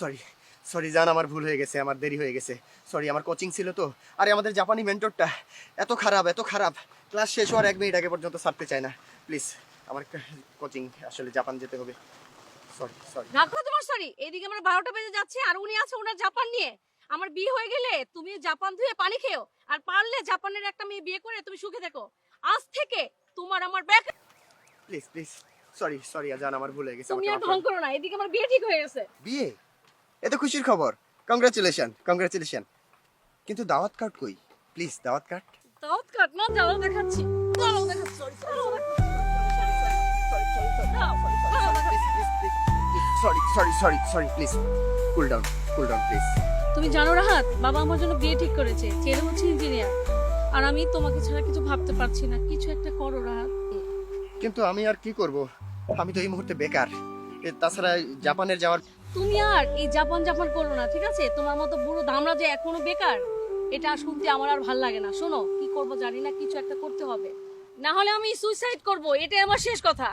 Sorry sorry জান আমার ভুল হয়ে গেছে আমার দেরি হয়ে গেছে। সরি আমার কোচিং ছিল তো। আরে আমাদের জাপানি মেন্টরটা এত খারাপ এত খারাপ। ক্লাস শেষ হওয়ার এক মিনিট আগে পর্যন্ত ছাড়তে চায় না। প্লিজ আমার কোচিং আসলে জাপান যেতে হবে। সরি সরি রাখো তোমার সরি এইদিকে আমার বারোটা বেজে যাচ্ছে আর উনি আছে ওনার জাপান নিয়ে। আমার বিয়ে হয়ে গেলে তুমি জাপান ধুয়ে পানি খেও আর পারলে জাপানের একটা মেয়ে বিয়ে করে তুমি সুখে দেখো আজ থেকে তোমার আমার back please please sorry sorry জান আমার ভুল হয়ে গেছে তুমি আর ঢং করো না এদিকে আমার বিয়ে ঠিক হয়ে গেছে। বিয়ে? এ তো খুশির খবর কংগ্রাচুলেশন কংগ্রাচুলেশন কিন্তু দাওয়াত কার্ড কই প্লিজ দাওয়াত কার্ড দাওয়াত কাট না দাও দেখাচ্ছি দাও দেখাচ্ছি sorry sorry sorry sorry please cool down cool down please তুমি জানো রাহাত বাবা আমার জন্য বিয়ে ঠিক করেছে ছেলে হচ্ছে ইঞ্জিনিয়ার আর আমি তোমাকে ছাড়া কিছু ভাবতে পারছি না কিছু একটা করো রাহাত কিন্তু আমি আর কি করব আমি তো এই মুহূর্তে বেকার এ, তাছাড়া জাপানের যাওয়ার তুমি আর এই জাপান জাপান করো না, ঠিক আছে? তোমার মতো বুড়ো দামরা যে এখনও বেকার, এটা শুনতে আমার আর ভালো লাগে না। শোনো, কি করব জানি না, কিছু একটা করতে হবে। না হলে আমি সুইসাইড করব এটা আমার শেষ কথা।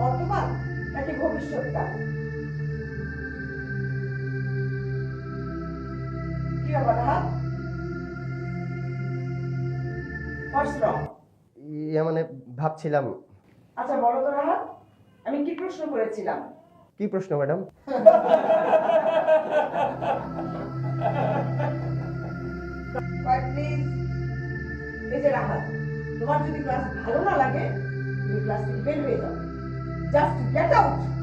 বর্তমান নাকি ভবিষ্যৎকাল কি? ইয়ে মানে ভাবছিলাম। আচ্ছা বলো তো রাহাত আমি কি প্রশ্ন করেছিলাম? কি প্রশ্ন ম্যাডাম? এই যে রাহাত তোমার যদি ক্লাস ভালো না লাগে তুমি ক্লাস থেকে বের হয়ে যাও। Just get out.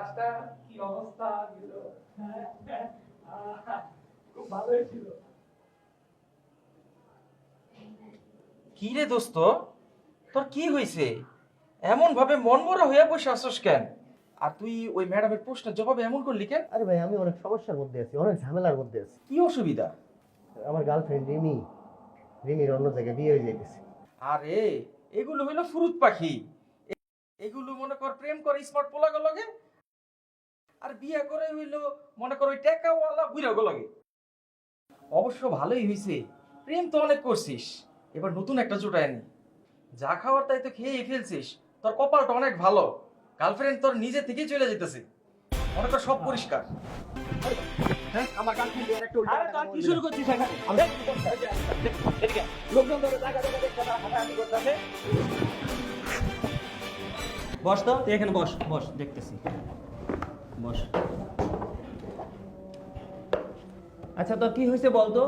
ক্লাসটা কি অবস্থা ছিল খুব ভালোই ছিল। কি রে দোস্ত? তোর কি হয়েছে এমন ভাবে মন মরা হয়ে বসে আসছ কেন? আর তুই ওই ম্যাডামের প্রশ্নের জবাবে এমন করলি কেন? আরে ভাই আমি অনেক সমস্যার মধ্যে আছি অনেক ঝামেলার মধ্যে আছি। কি অসুবিধা? আমার গার্লফ্রেন্ড রিমি রিমির অন্য জায়গায় বিয়ে হয়ে যাইতেছে। আরে এগুলো হইল ফুরুত পাখি। এগুলো মনে কর প্রেম করে স্মার্ট পোলাগো লগে আর বিয়ে করে হইল মনে করো ওই টেকাওয়ালা বুড়াগো লগে। অবশ্য ভালোই হইছে প্রেম তো অনেক করছিস। এবার নতুন একটা জোটায় নি। যা খাওয়ার তাই তো খেয়েই ফেলছিস তোর কপালটা অনেক ভালো। গার্লফ্রেন্ড তোর নিজে থেকেই চলে যেতেছে মনে কর সব পরিষ্কার। হ্যাঁ আমার গার্লফ্রেন্ড একটা আরে তোর কি শুরু করছিস এখানে? লোকজন ধরে টাকা টাকা দেখতে হাঁটাহাঁটি করতেছে বস তো তুই এখানে বস বস দেখতেছি। বস। আচ্ছা তো কি হয়েছে বলতো?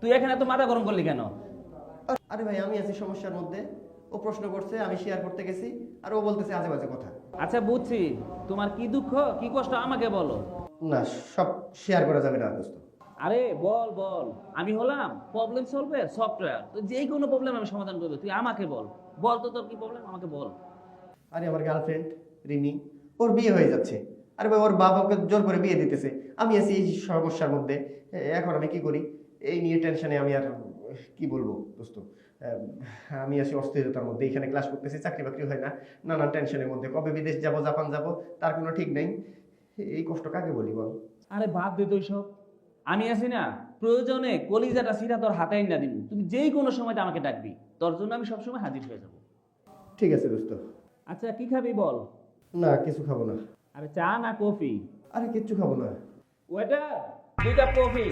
তুই এখানে এত মাথা গরম করলি কেন? আরে ভাই আমি আছি সমস্যার মধ্যে। ও প্রশ্ন করছে আমি শেয়ার করতে গেছি আর ও বলতেছে আজে বাজে কথা। আচ্ছা বুঝছি। তোমার কি দুঃখ? কি কষ্ট? আমাকে বলো। না সব শেয়ার করা যাবে না দোস্ত। আরে বল বল। আমি হলাম প্রবলেম সলভার সফটওয়্যার তো যেই কোনো প্রবলেম আমি সমাধান করব। তুই আমাকে বল। বল তো তোর কি প্রবলেম আমাকে বল। আরে আমার গার্লফ্রেন্ড রিমি ওর বিয়ে হয়ে যাচ্ছে। আরে ভাই ওর বাবাকে জোর করে বিয়ে দিতেছে। আমি আছি এই সমস্যার মধ্যে। এখন আমি কি করি? এই নিয়ে টেনশনে আমি আর কি বলব দোস্ত? আমি আছি অস্থিরতার মধ্যে। এখানে ক্লাস করতেছি চাকরি বাকরি হয় না। নানা টেনশনের মধ্যে। কবে বিদেশ যাব জাপান যাব তার কোনো ঠিক নেই। এই কষ্ট কাকে বলি বল? আরে বাদ দে তো সব আমি আছি না প্রয়োজনে কলিজাটা সিরা তোর হাতে না দিন তুমি যেই কোনো সময়তে আমাকে ডাকবি তোর জন্য আমি সবসময় হাজির হয়ে যাব। ঠিক আছে দোস্ত। আচ্ছা কি খাবি বল? না কিছু খাব না। আরে চা না কফি? আরে কিচ্ছু খাব না। ওয়েটার দুই কাপ কফি।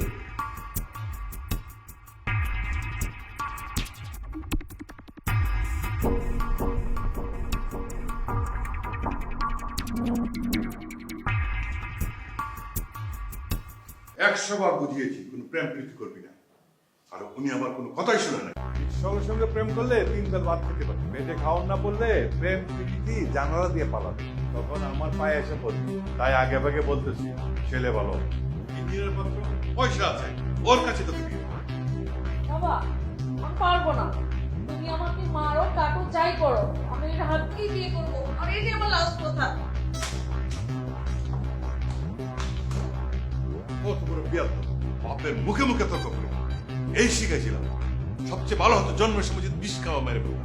একশো বার বুঝিয়েছি কোনো প্রেম প্রীতি করবি না। আর উনি আমার কোনো কথাই শুনে না। সঙ্গে সঙ্গে প্রেম করলে তিন বেল ভাত খেতে পারবে। পেটে খাওয়ান না বললে প্রেম প্রীতি জানালা দিয়ে পালাবে। তখন আমার পায়ে এসে পড়বে তাই আগে ভাগে বলতেছি ছেলে ভালো। ইঞ্জিনিয়ার পাত্র পয়সা আছে ওর কাছে বিয়ে বাবা আমি পারব না। তুমি আমাকে মারো কাটো যাই করো। আমি এটা হাতকেই বিয়ে করব। আর এটাই আমার লাস্ট কথা। বাপের মুখে মুখে তর্ক করে। এই শিখেছিলাম সবচেয়ে ভালো হতো জন্মের সময় যদি বিষ খাওয়া মেরে ফেলব।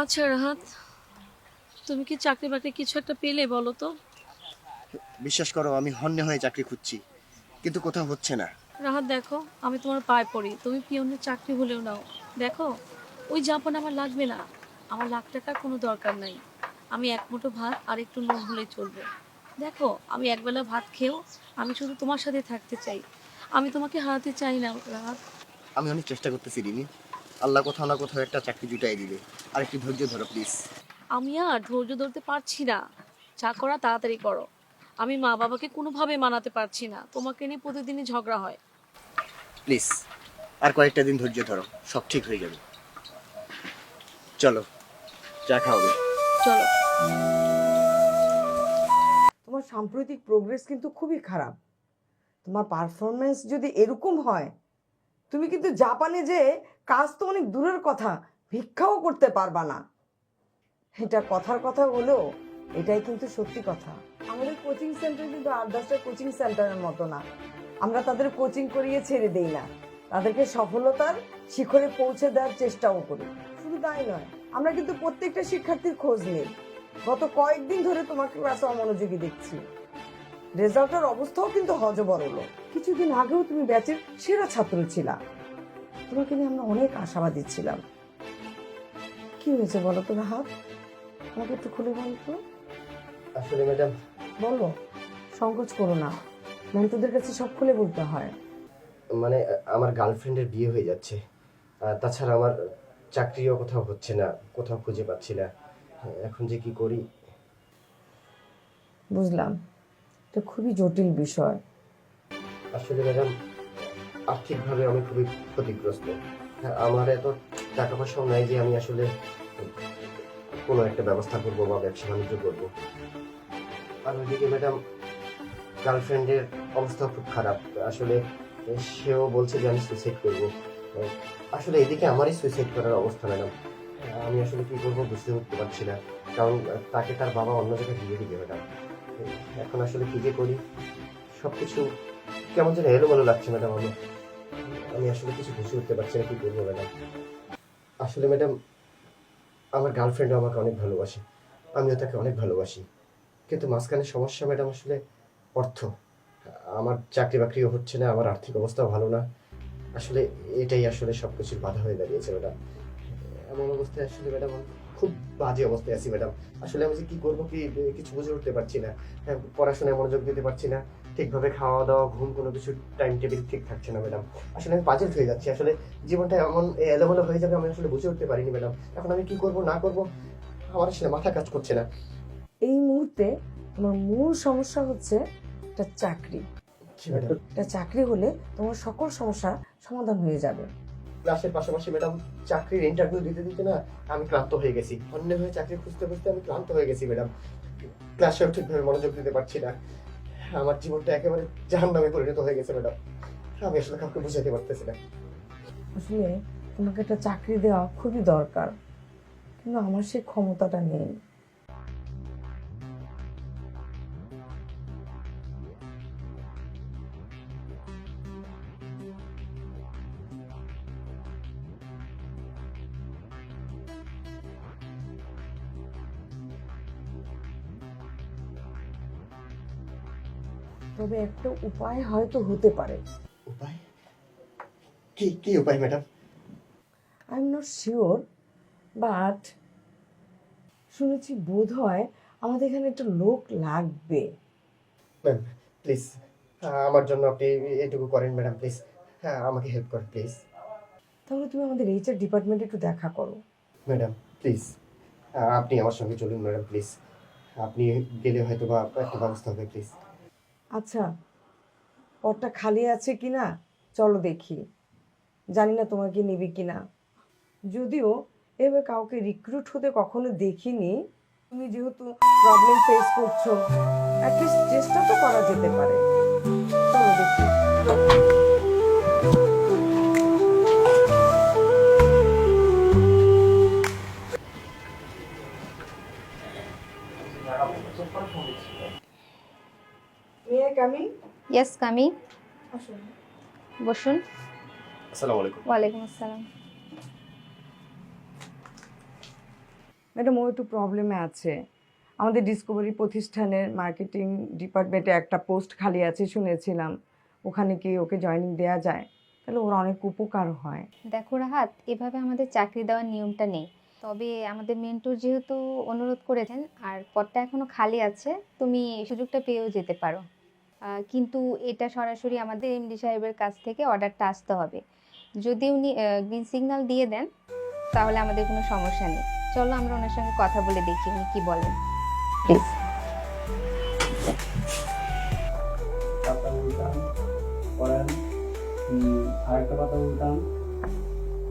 আচ্ছা রাহাত তুমি কি চাকরি বাকরি কিছু একটা পেলে বলো তো? বিশ্বাস করো আমি হন্যে হয়ে চাকরি খুঁজছি কিন্তু কোথাও হচ্ছে না। রাহাত দেখো আমি তোমার পায়ে পড়ি তুমি পিয়নের চাকরি হলেও নাও। দেখো ওই জাপান আমার লাগবে না আমার লাখ টাকার কোনো দরকার নাই। আমি এক মুঠো ভাত আর একটু নুন হলেই চলবে। দেখো আমি একবেলা ভাত খেয়েও আমি শুধু তোমার সাথে থাকতে চাই। আমি তোমাকে হারাতে চাই না রাহাত। আমি অনেক চেষ্টা করতেছি রিমি। আল্লাহ কোথাও না কোথাও একটা চাকরি জুটাই দিবে। আর একটু ধৈর্য ধরো প্লিজ আমি আর ধৈর্য ধরতে পারছি না। যা করা তাড়াতাড়ি করো। আমি মা বাবাকে কোনোভাবে মানাতে পারছি না। তোমাকে নিয়ে প্রতিদিনই ঝগড়া হয়। প্লিজ আর কয়েকটা দিন ধৈর্য ধরো। সব ঠিক হয়ে যাবে। চলো চা খাওয়াবে চলো। তোমার সাম্প্রতিক প্রোগ্রেস কিন্তু খুবই খারাপ। তোমার পারফরমেন্স যদি এরকম হয় তুমি কিন্তু জাপানে যে কাজ তো অনেক দূরের কথা, ভিক্ষাও করতে পারবা না। এটা কথার কথা হলেও এটাই কিন্তু সত্যি কথা। আমাদের কোচিং সেন্টার কিন্তু আট দশটা কোচিং সেন্টারের মতো না। আমরা তাদের কোচিং করিয়ে ছেড়ে দেই না। তাদেরকে সফলতার শিখরে পৌঁছে দেওয়ার চেষ্টাও করি। শুধু তাই নয়, আমরা কিন্তু প্রত্যেকটা শিক্ষার্থীর খোঁজ নিই। গত কয়েকদিন ধরে তোমাকে ক্লাসে অমনোযোগী দেখছি। রেজাল্টের অবস্থাও কিন্তু হজবরল কিছুদিন আগেও তুমি ব্যাচের সেরা ছাত্র ছিলা। তোমাকে নিয়ে আমরা অনেক আশাবাদী ছিলাম। কি হয়েছে বলো তো রাহাত? আমাকে একটু খুলে বলো তো। আসলে ম্যাডাম। বলো সংকোচ করো না। মানে তোদের কাছে সব খুলে বলতে হয়। মানে আমার গার্লফ্রেন্ডের বিয়ে হয়ে যাচ্ছে। তাছাড়া আমার চাকরিও কোথাও হচ্ছে না কোথাও খুঁজে পাচ্ছি না। এখন যে কি করি? বুঝলাম। এটা খুবই জটিল বিষয়। আসলে ম্যাডাম আর্থিকভাবে আমি খুবই ক্ষতিগ্রস্ত। হ্যাঁ, আমার এত টাকা পয়সাও নাই যে আমি আসলে কোনো একটা ব্যবস্থা করব বা ব্যবসা বাণিজ্য করব। আর ওইদিকে ম্যাডাম গার্লফ্রেন্ডের অবস্থা খুব খারাপ। আসলে সেও বলছে যে আমি সুইসাইড করব। আসলে এদিকে আমারই সুইসাইড করার অবস্থা ম্যাডাম। আমি আসলে কি করব বুঝতে পারছি না। কারণ তাকে তার বাবা অন্য জায়গায় বিয়ে দিবে ম্যাডাম। এখন আসলে কি যে করি? সবকিছু কেমন যেন এলোমেলো লাগছে, ম্যাডাম, আমি। আমি আসলে কিছু বুঝে উঠতে পারছি না, কি করব, ম্যাডাম। আসলে, ম্যাডাম, আমার গার্লফ্রেন্ডও আমাকে অনেক ভালোবাসে। আমিও তাকে অনেক ভালোবাসি। কিন্তু মাঝখানে সমস্যা, ম্যাডাম, আসলে অর্থ। আমার চাকরি বাকরিও হচ্ছে না, আমার আর্থিক অবস্থাও ভালো না। আসলে এটাই আসলে সব কিছুর বাধা হয়ে দাঁড়িয়েছে, ম্যাডাম। এমন অবস্থায় আসলে, ম্যাডাম খুব বাজে অবস্থায় আছি ম্যাডাম আসলে আমি যে কি করব কি কিছু বুঝে উঠতে পারছি না। হ্যাঁ, পড়াশোনায় মনোযোগ দিতে পারছি না। ঠিকভাবে খাওয়া দাওয়া ঘুম কোনো কিছু টাইম টেবিল ঠিক থাকছে না ম্যাডাম আসলে আমি পাজেল হয়ে যাচ্ছি। আসলে জীবনটা এমন এলোমেলো হয়ে যাবে আমি আসলে বুঝে উঠতে পারিনি ম্যাডাম এখন আমি কি করব না করব আমার আসলে মাথা কাজ করছে না। এই মুহূর্তে তোমার মূল সমস্যা হচ্ছে একটা চাকরি। একটা চাকরি হলে তোমার সকল সমস্যা সমাধান হয়ে যাবে। ক্লাসের পাশাপাশি ম্যাডাম চাকরির ইন্টারভিউ দিতে দিতে না আমি ক্লান্ত হয়ে গেছি। অন্য হয়ে চাকরি খুঁজতে খুঁজতে আমি ক্লান্ত হয়ে গেছি ম্যাডাম ক্লাসেও ঠিকভাবে মনোযোগ দিতে পারছি না। আমার জীবনটা একেবারে জাহান নামে পরিণত হয়ে গেছে ম্যাডাম আমি আসলে কাউকে বুঝাতে পারতেছি না। আসলে তোমাকে একটা চাকরি দেওয়া খুবই দরকার, কিন্তু আমার সেই ক্ষমতাটা নেই। তবে একটা উপায় হয়তো হতে পারে। উপায়? কি কি উপায় madam? I am not sure but শুনেছি বোধ হয় আমাদের এখানে একটা লোক লাগবে। ম্যাম প্লিজ আমার জন্য আপনি এটুকু করেন ম্যাডাম প্লিজ হ্যাঁ আমাকে হেল্প করেন প্লিজ তাহলে তুমি আমাদের এইচআর ডিপার্টমেন্টে একটু দেখা করো। ম্যাডাম প্লিজ আপনি আমার সঙ্গে চলুন ম্যাডাম প্লিজ আপনি গেলে হয়তো বা একটা ব্যবস্থা হবে প্লিজ আচ্ছা পটটা খালি আছে কি না চলো দেখি। জানি না তোমাকে নিবি কি না যদিও এভাবে কাউকে রিক্রুট হতে কখনো দেখিনি। তুমি যেহেতু প্রবলেম ফেস করছ অ্যাটলিস্ট চেষ্টা তো করা যেতে পারে। ইয়েস কামি বসুন। আসসালামু আলাইকুম। ওয়ালাইকুম আসসালাম। ম্যাডাম ও একটু প্রবলেমে আছে। আমাদের ডিসকভারি প্রতিষ্ঠানের মার্কেটিং ডিপার্টমেন্টে একটা পোস্ট খালি আছে শুনেছিলাম। ওখানে কি ওকে জয়েনিং দেওয়া যায়? তাহলে ওর অনেক উপকার হয়। দেখো রাহাত এভাবে আমাদের চাকরি দেওয়ার নিয়মটা নেই। তবে আমাদের মেন্টর যেহেতু অনুরোধ করেছেন আর পদটা এখনও খালি আছে তুমি সুযোগটা পেয়েও যেতে পারো। কিন্তু এটা সরাসরি আমাদের এমডি সাহেবের কাছ থেকে অর্ডারটা আসতে হবে। যদি উনি গ্রিন সিগন্যাল দিয়ে দেন তাহলে আমাদের কোনো সমস্যা নেই। চলো আমরা ওনার সঙ্গে কথা বলে দেখি উনি কি বলেন। প্লিজ আরেকটা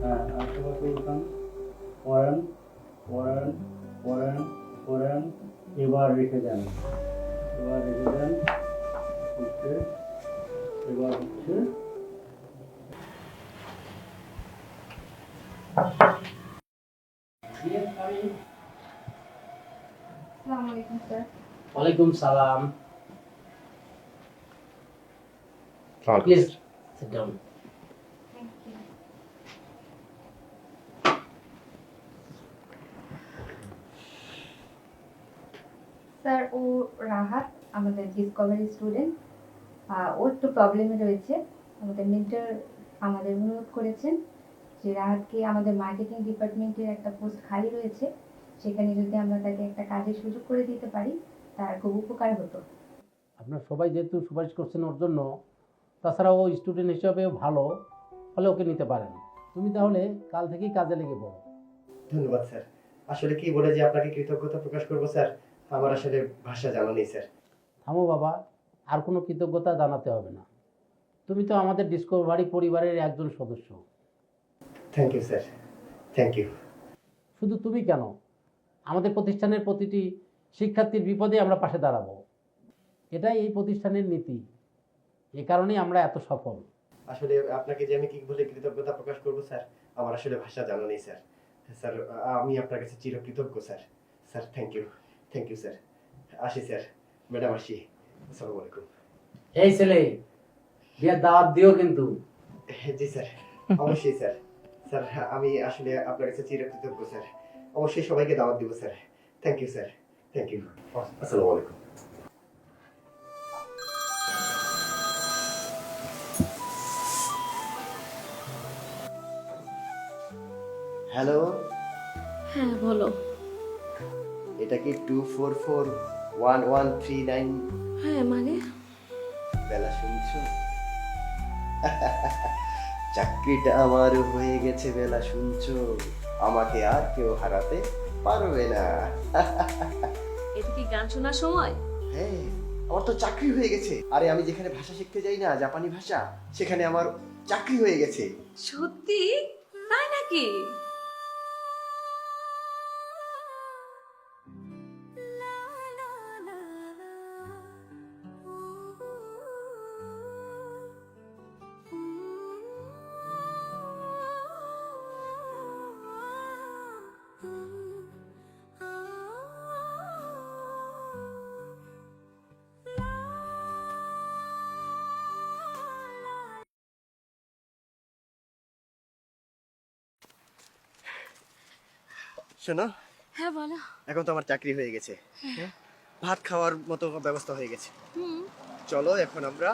হ্যাঁ আরেকটা এবার রেখে দেন। এবার রেখে দেন। হচ্ছে এবার হচ্ছে আসসালামু আলাইকুম স্যার ওয়ালাইকুম সালাম প্লিজ সিট ডাউন স্যার ও রাহাত আমাদের ডিসকভারি স্টুডেন্ট ও একটু প্রবলেমে রয়েছে। আমাদের মেন্টর আমাদের অনুরোধ করেছেন যে রাহাতকে আমাদের মার্কেটিং ডিপার্টমেন্টের একটা পোস্ট খালি রয়েছে। সেখানে যদি আমরা তাকে একটা কাজের সুযোগ করে দিতে পারি তার খুব উপকার হতো। আপনার সবাই যেহেতু সুপারিশ করছেন ওর জন্য তাছাড়া ও স্টুডেন্ট হিসাবেও ভালো ফলে ওকে নিতে পারেন। তুমি তাহলে কাল থেকেই কাজে লেগে পড়ো। ধন্যবাদ স্যার। আসলে কি বলে যে আপনাকে কৃতজ্ঞতা প্রকাশ করব স্যার? আমার আসলে ভাষা জানা নেই স্যার। থামো বাবা আর কোনো কৃতজ্ঞতা জানাতে হবে না। তুমি তো আমাদের ডিসকভারি পরিবারের একজন সদস্য। Thank you sir thank you শুধু তুমি কেন? আমাদের প্রতিষ্ঠানের প্রতিটি শিক্ষার্থীর বিপদে আমরা পাশে দাঁড়াবো। এটাই এই প্রতিষ্ঠানের নীতি। এ কারণেই আমরা এত সফল। আসলে আপনাকে যে আমি কি বলে কৃতজ্ঞতা প্রকাশ করব স্যার আমার আসলে ভাষা জানা নেই স্যার। স্যার আমি আপনার কাছে চিরকৃতজ্ঞ sir. Sir thank you thank you sir আসি স্যার। ম্যাডাম আসি। আসসালামু আলাইকুম। এই ছেলে বিয়ের দাওয়াত দিও কিন্তু। জি স্যার অবশ্যই স্যার। স্যার আমি আসলে আপনার কাছে চিরকৃতজ্ঞ স্যার। অবশ্যই সবাইকে দাওয়াত দিব sir. Thank you sir. Thank you আসসালামু আলাইকুম। হ্যালো হ্যাঁ বলো। এটা কি two four four one one three nine হ্যাঁ মানে? বেলা শুনছো? চাকরিটা আমার হয়ে গেছে বেলা শুনছো? আমাকে আর কেউ হারাতে পারবে না। এটা কি গান শোনার সময়? হ্যাঁ আমার তো চাকরি হয়ে গেছে। আরে আমি যেখানে ভাষা শিখতে যাই না জাপানি ভাষা সেখানে আমার চাকরি হয়ে গেছে। সত্যি? তাই নাকি? শোনো। হ্যাঁ বলো। এখন তো আমার চাকরি হয়ে গেছে। হ্যাঁ? ভাত খাওয়ার মতো ব্যবস্থা হয়ে গেছে। হুম। চলো এখন আমরা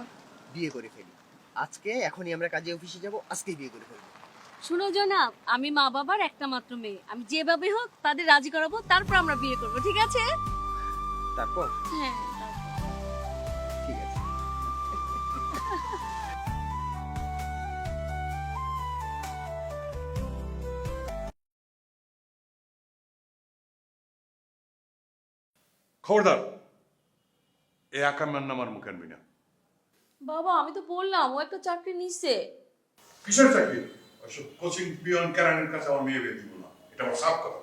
বিয়ে করে ফেলি। আজকে এখনই আমরা কাজে অফিসে যাব আজকেই বিয়ে করে ফেলব। শুনো জনাব আমি মা বাবার একটা মাত্র মেয়ে। আমি যেভাবে হোক তাদের রাজি করাবো তারপর আমরা বিয়ে করব ঠিক আছে? তারপর? হ্যাঁ ঠিক আছে। খবরদার। এই আকামের নাম আর মুখে আনবি না। বাবা আমি তো বললাম ও একটা চাকরি নিচ্ছে কিসের চাকরি? কোচিং পিয়ন ক্যারানের কাছে আমার মেয়ে বিয়ে দিব না। এটা আমার সাফ কথা।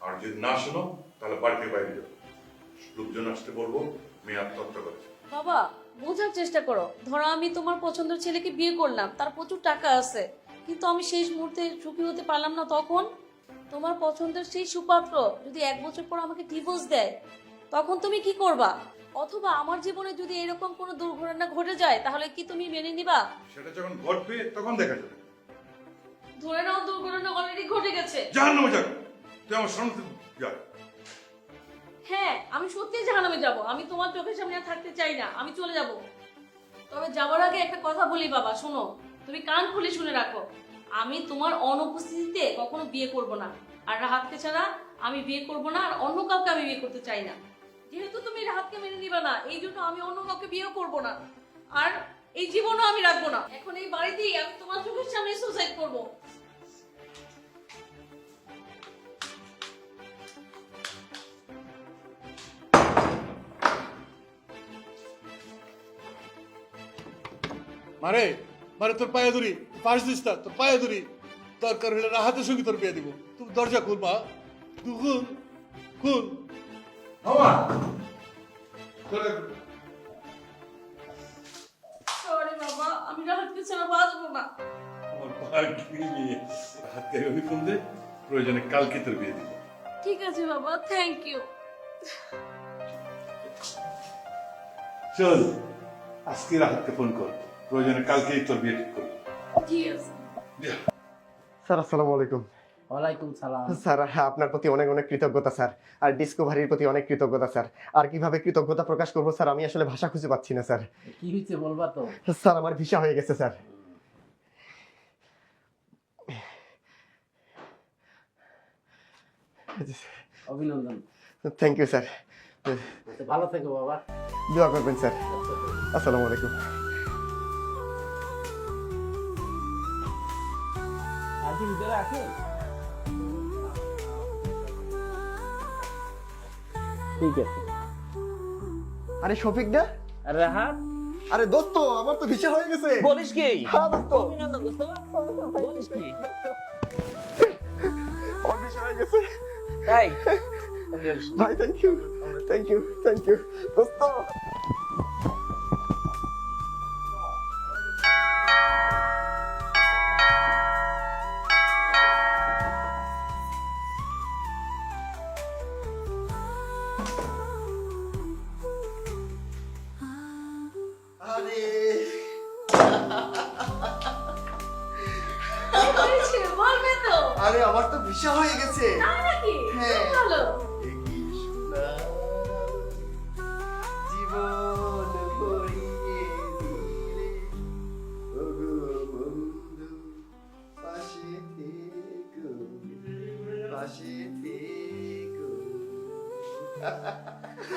আর যদি না শোনো তাহলে বাড়িতে বাইরে যাব লোকজন আসতে বলব মেয়ে আত্মহত্যা করেছে। বাবা বোঝার চেষ্টা করো। ধরো আমি তোমার পছন্দের ছেলেকে বিয়ে করলাম তার প্রচুর টাকা আছে। কিন্তু আমি শেষ মুহূর্তে সুখী হতে পারলাম না তখন। তোমার পছন্দের সেই সুপাত্র যদি এক বছর পর আমাকে ডিভোর্স দেয় তখন তুমি কি করবা? অথবা আমার জীবনে যদি এরকম কোনো দুর্ঘটনা ঘটে যায় তাহলে কি তুমি মেনে নিবা? সেটা যখন ঘটবে তখন দেখা যাবে। ধরে নাও দুর্ঘটনা অলরেডি ঘটে গেছে। জাহান নামে যাক তুই আমার সামনে যা। হ্যাঁ আমি সত্যি জাহান্নামে যাব। আমি তোমার চোখের সামনে আর থাকতে চাই না। আমি চলে যাব। তবে যাওয়ার আগে একটা কথা বলি বাবা শোনো। তুমি কান খুলে শুনে রাখো। আমি তোমার অনুপস্থিতিতে কখনো বিয়ে করব না। আর রাহাতকে ছাড়া আমি বিয়ে করব না, আর অন্য কাউকে আমি বিয়ে করতে চাই না। যেহেতু তুমি রাহাতকে মেনে নিবে না, এই জন্য আমি অন্য কাউকে বিয়েও করব না। আর এই জীবনও আমি রাখব না। এখন এই বাড়িতেই আমি তোমার চোখের সামনে সুসাইড করব। মারে মারে তোর পায়ে ধরি। পাশ দিস না তোর পায়ে ধরি। দরকার হলে রাহাতের সঙ্গে তোর বিয়ে দিব। তুমি দরজা খুল মা। তুই খুল খুল। মামা। সরি বাবা আমি রাহাতকে ছাড়া বাঁচবো না। আমার ভাগ্যি আমি ফোন দে প্রয়োজনে কালকে তোর বিয়ে দিব। ঠিক আছে বাবা থ্যাংক ইউ চল আজকে রাহাতকে ফোন কর। প্রয়োজনে কালকেই তোর বিয়ে ঠিক করব। স্যার আসসালামু আলাইকুম ওয়ালাইকুম সালাম। স্যার হ্যাঁ, আপনার প্রতি অনেক অনেক কৃতজ্ঞতা স্যার আর ডিসকভারির প্রতি অনেক কৃতজ্ঞতা স্যার আর কীভাবে কৃতজ্ঞতা প্রকাশ করব স্যার আমি আসলে ভাষা খুঁজে পাচ্ছি না স্যার কি হয়েছে বলবা তো? স্যার আমার ভিসা হয়ে গেছে স্যার অভিনন্দন। থ্যাংক ইউ স্যার আচ্ছা, ভালো থেকো বাবা। দোয়া করবেন স্যার আসসালামু আলাইকুম। কি ভিতরে আছে? ঠিক আছে। আরে শফিক দা? রাহাত। আরে দোস্ত আমার তো ভিসা হয়ে গেছে। বলিস কি? হ্যাঁ দোস্ত। অভিনন্দন দোস্ত। বলিস কি? আমার ভিসা হয়ে গেছে। তাই ভাই thank you thank you thank you দোস্ত আরে। হয়েছে? বলবে তো। আরে আমার তো ভিসা হয়ে গেছে। নাকি? হ্যাঁ। ভালো।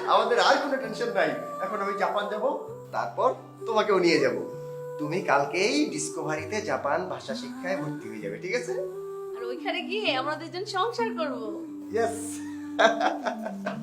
আমাদের আর কোনো টেনশন নাই। এখন আমি জাপান যাব। তারপর তোমাকেও নিয়ে যাব। তুমি কালকেই ডিসকভারিতে জাপান ভাষা শিক্ষায় ভর্তি হয়ে যাবে ঠিক আছে? আর ওইখানে গিয়ে আমরা দুজন সংসার করব। ইয়েস